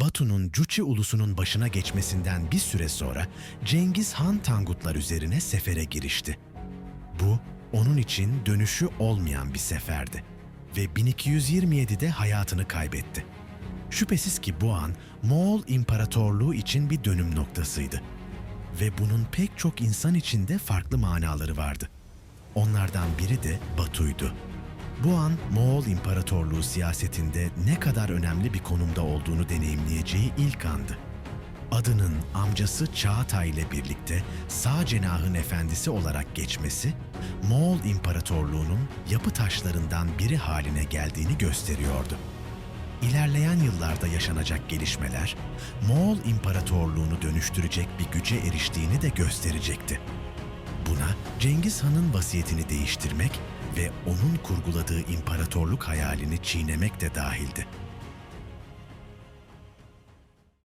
Batu'nun Cuçi ulusunun başına geçmesinden bir süre sonra Cengiz Han Tangutlar üzerine sefere girişti. Bu onun için dönüşü olmayan bir seferdi ve 1227'de hayatını kaybetti. Şüphesiz ki bu an Moğol İmparatorluğu için bir dönüm noktasıydı ve bunun pek çok insan için de farklı manaları vardı. Onlardan biri de Batu'ydu. Bu an Moğol İmparatorluğu siyasetinde ne kadar önemli bir konumda olduğunu deneyimleyeceği ilk andı. Adının amcası Çağatay ile birlikte sağ cenahın efendisi olarak geçmesi, Moğol İmparatorluğu'nun yapı taşlarından biri haline geldiğini gösteriyordu. İlerleyen yıllarda yaşanacak gelişmeler, Moğol İmparatorluğu'nu dönüştürecek bir güce eriştiğini de gösterecekti. Buna Cengiz Han'ın vasiyetini değiştirmek ve onun kurguladığı imparatorluk hayalini çiğnemek de dahildi.